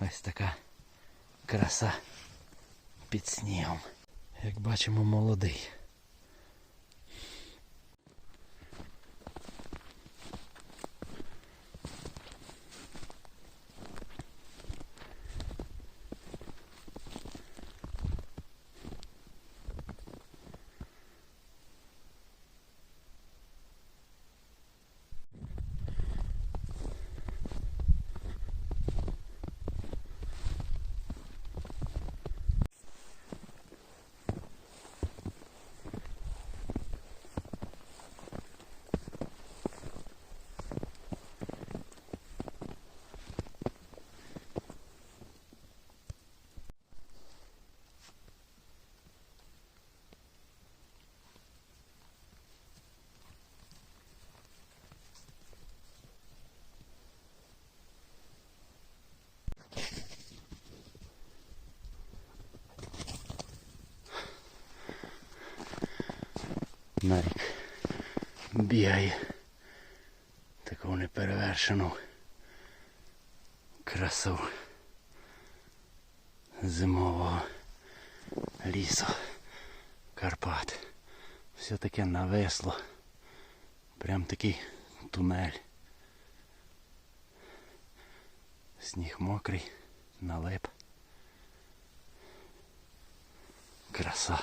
Ось така краса під снігом. Як бачимо, молодий. Нарік бігає. Таку неперевершену красу зимового лісу Карпат. Все таке навесло. Прям такий тунель. Сніг мокрий, налип. Краса.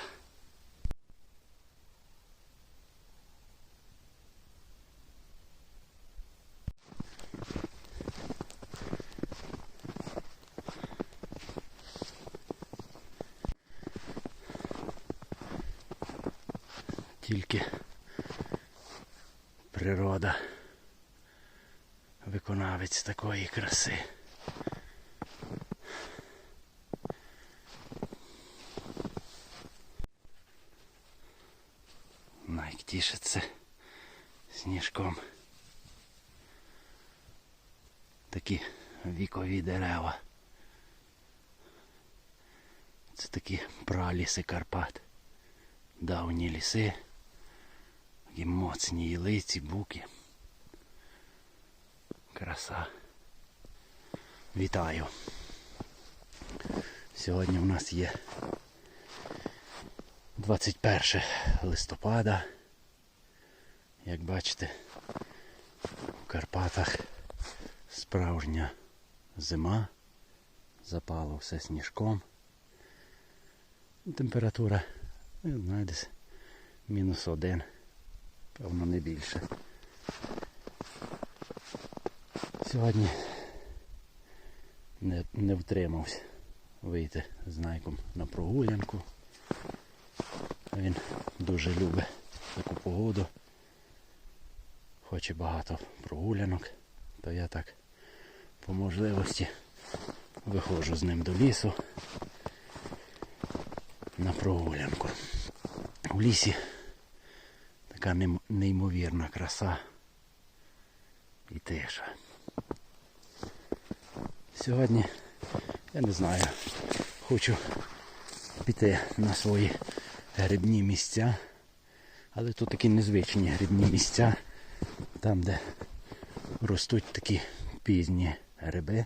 Тільки природа виконавець такої краси. Найк тішиться сніжком. Такі вікові дерева. Це такі праліси Карпат. Давні ліси. Такі моцні ялиці, буки. Краса. Вітаю. Сьогодні у нас є 21 листопада. Як бачите, в Карпатах справжня зима. Запало все сніжком. Температура, не десь мінус один. Певно не більше. Сьогодні не, не втримався вийти з Найком на прогулянку. Він дуже любить таку погоду. Хоче багато прогулянок, то я так по можливості виходжу з ним до лісу на прогулянку. У лісі така неймовірна краса і тиша. Сьогодні, я не знаю, хочу піти на свої грибні місця, але тут такі незвичні грибні місця, там де ростуть такі пізні гриби.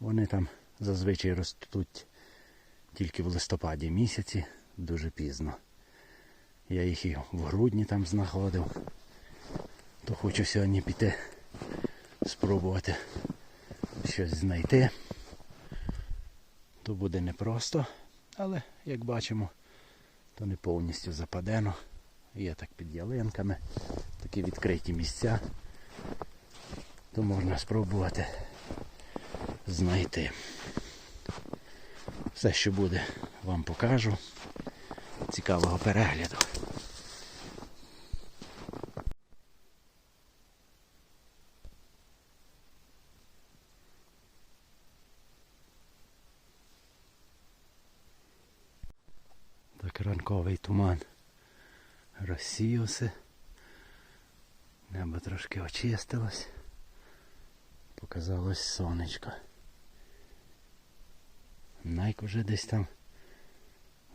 Вони там зазвичай ростуть тільки в листопаді місяці, дуже пізно. Я їх і в грудні там знаходив. То хочу сьогодні піти спробувати щось знайти. То буде непросто, але як бачимо, то не повністю западено. Є так під ялинками, такі відкриті місця. То можна спробувати знайти. Все, що буде, вам покажу. Цікавого перегляду. ранковий туман розсіявся. Небо трошки очистилось. Показалось сонечко. Найк уже десь там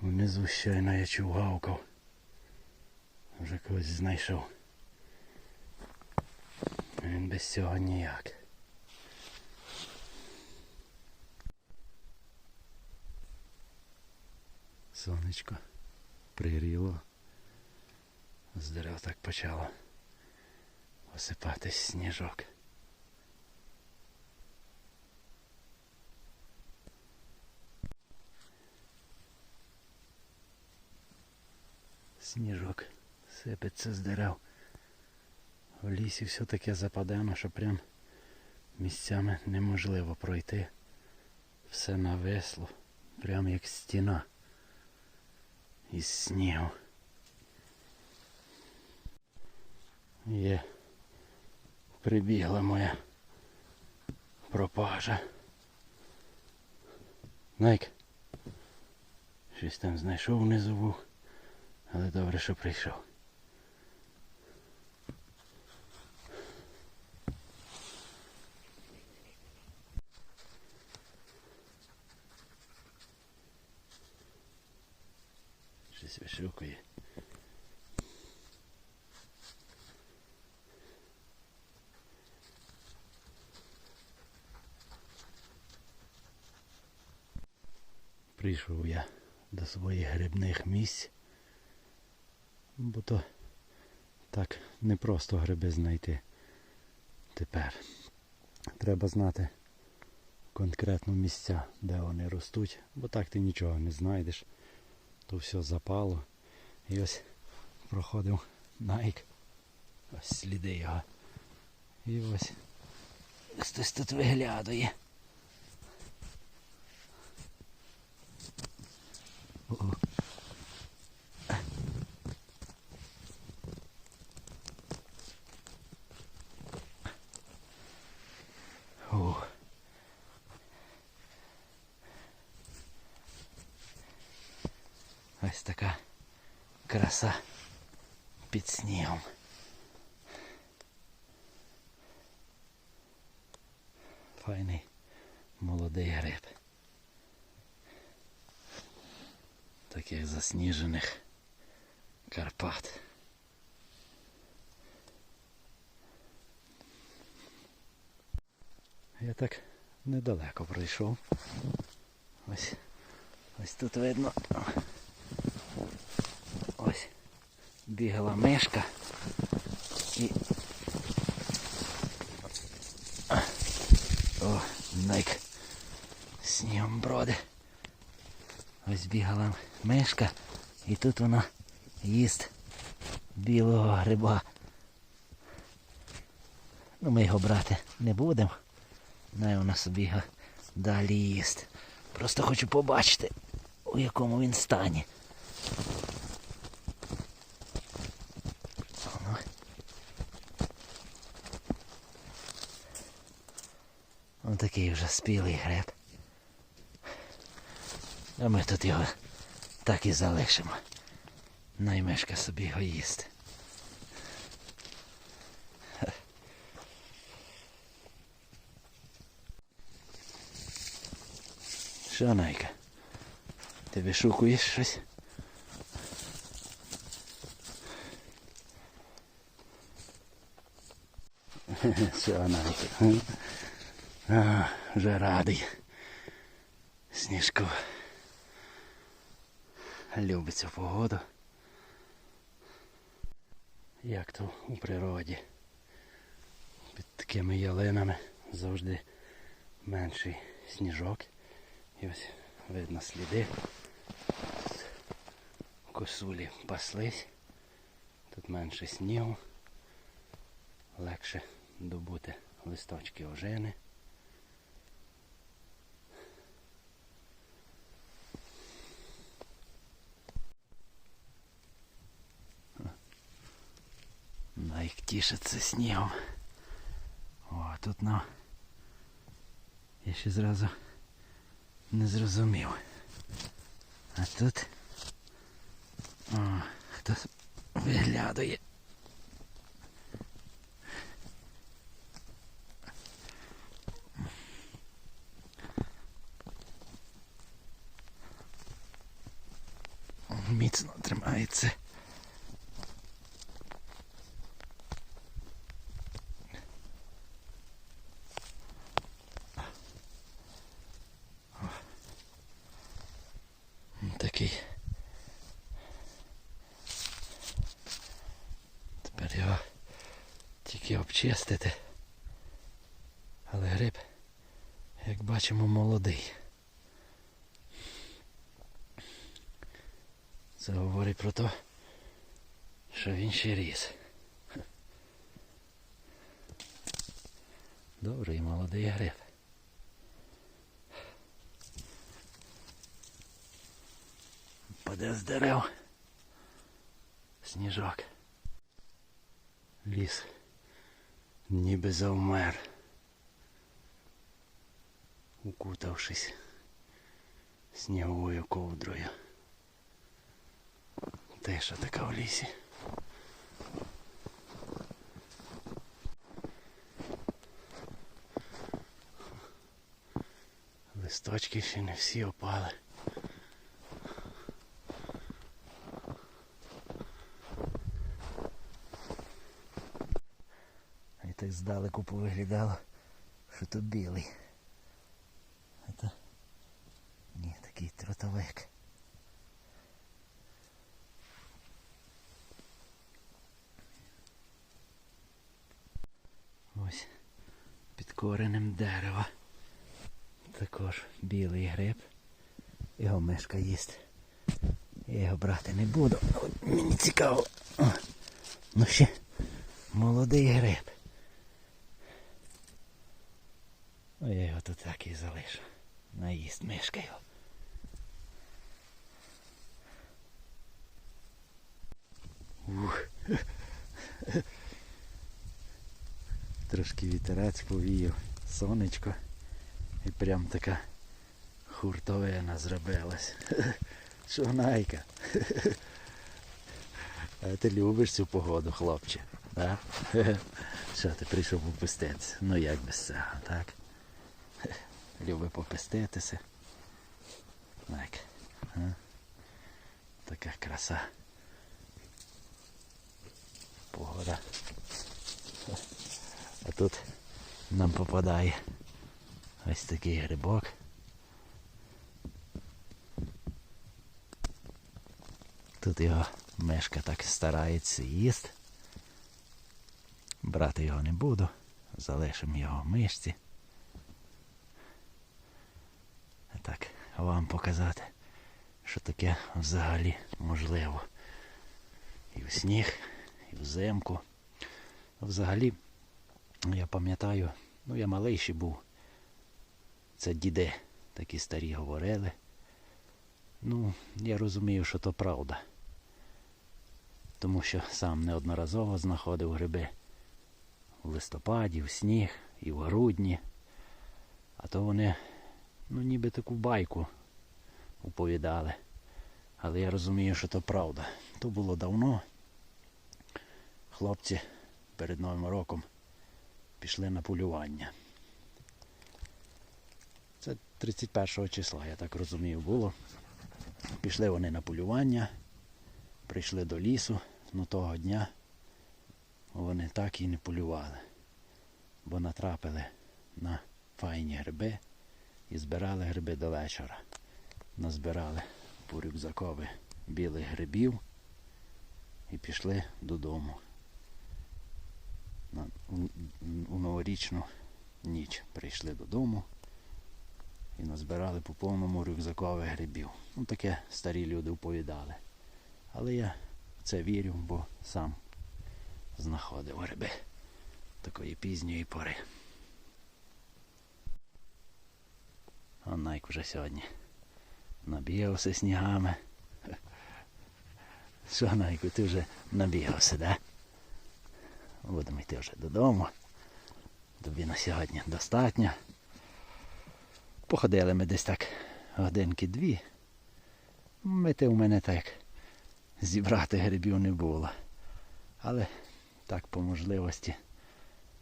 внизу щойно я чув гавкав. Вже когось знайшов. Він без цього ніяк. Сонечко пригріло. З дерев так почало осипатись сніжок. Сніжок сипеться з дерев. В лісі все таке западено, що прям місцями неможливо пройти. Все навесло, прям як стіна із снігу. Є. Прибігла моя пропажа. Найк. Щось там знайшов внизу, але добре, що прийшов. Щось вишукує. Прийшов я до своїх грибних місць, бо то так непросто гриби знайти тепер. Треба знати конкретно місця, де вони ростуть, бо так ти нічого не знайдеш. То все запало. І ось проходив найк. Ось сліди його. І ось хтось тут виглядає. О. О. Ось така краса під снігом. Файний молодий гриб. Таких засніжених Карпат. Я так недалеко пройшов. Ось ось тут видно. Ось бігала мишка і о, найк снігом броди. Ось бігала мишка і тут вона їсть білого гриба. Ну ми його брати не будемо. Най вона собі його далі їсть. Просто хочу побачити, у якому він стані. Такий вже спілий гриб. А ми тут його так і залишимо. Наймешка собі його їсти. Що, Найка? Ти вишукуєш щось? Що, Найка? А, вже радий. Сніжку. Любить цю погоду. Як то у природі. Під такими ялинами завжди менший сніжок. І ось видно сліди. Косулі паслись. Тут менше снігу. Легше добути листочки ожини. Найк тішиться снігом. О, тут ну. Я ще зразу не зрозумів. А тут о, хтось виглядає. Міцно тримається. Такий Трошки обчистити. Але гриб, як бачимо, молодий. Це говорить про те, що він ще ріс. Добрий молодий гриб. Паде з дерев. Сніжок. Ліс. Ніби завмер. Укутавшись сніговою ковдрою. Тиша така в лісі. Листочки ще не всі опали. Так здалеку повиглядало, що то білий. А то ні, такий тротовик. Ось під коренем дерева. Також білий гриб. Його мишка їсть. Я його брати не буду. Мені цікаво. Ну ще молодий гриб. О, я його тут так і залишу. Наїсть мишка його. Ух. Трошки вітерець повіяв, сонечко. І прям така хуртовина зробилась. Шунайка. А ти любиш цю погоду, хлопче? Да? Що ти прийшов попуститися? Ну як без цього, так? Любить попеститися. Так. Така краса. Погода. А тут нам попадає ось такий грибок. Тут його мешка так старається їсти. Брати його не буду, залишимо його в мишці. А так, вам показати, що таке взагалі можливо. І в сніг, і взимку. Взагалі, я пам'ятаю, ну я малий ще був. Це діди такі старі говорили. Ну, я розумію, що то правда. Тому що сам неодноразово знаходив гриби в листопаді, в сніг і в грудні. А то вони, ну, ніби таку байку оповідали. Але я розумію, що то правда. То було давно. Хлопці перед Новим роком пішли на полювання. Це 31 числа, я так розумію, було. Пішли вони на полювання, прийшли до лісу, але того дня вони так і не полювали, бо натрапили на файні гриби і збирали гриби до вечора. Назбирали по рюкзакові білих грибів і пішли додому. У, новорічну ніч прийшли додому і назбирали по повному рюкзакових грибів. Ну таке старі люди оповідали. Але я в це вірю, бо сам знаходив гриби такої пізньої пори. А Найк вже сьогодні набігався снігами. Що, Найку, ти вже набігався, да? Будемо йти вже додому. Тобі на сьогодні достатньо. Походили ми десь так годинки дві. Мети у мене так зібрати грибів не було. Але так по можливості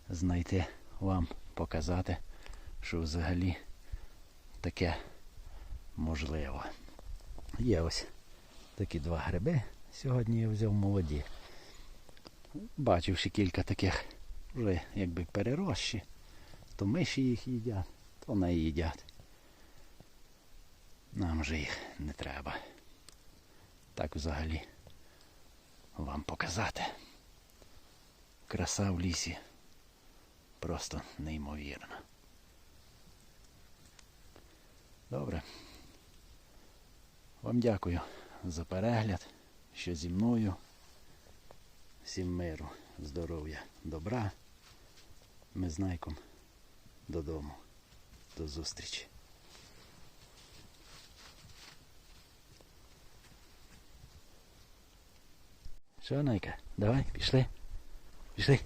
знайти вам, показати, що взагалі таке можливо. Є ось такі два гриби. Сьогодні я взяв молоді. Бачивши кілька таких вже якби перерощі, то миші їх їдять, то не їдять. Нам же їх не треба. Так взагалі вам показати. Краса в лісі просто неймовірна. Добре. Вам дякую за перегляд, що зі мною. Всім миру, здоров'я, добра. Ми з Найком додому. До зустрічі. Що, Найка, давай, пішли. Пішли.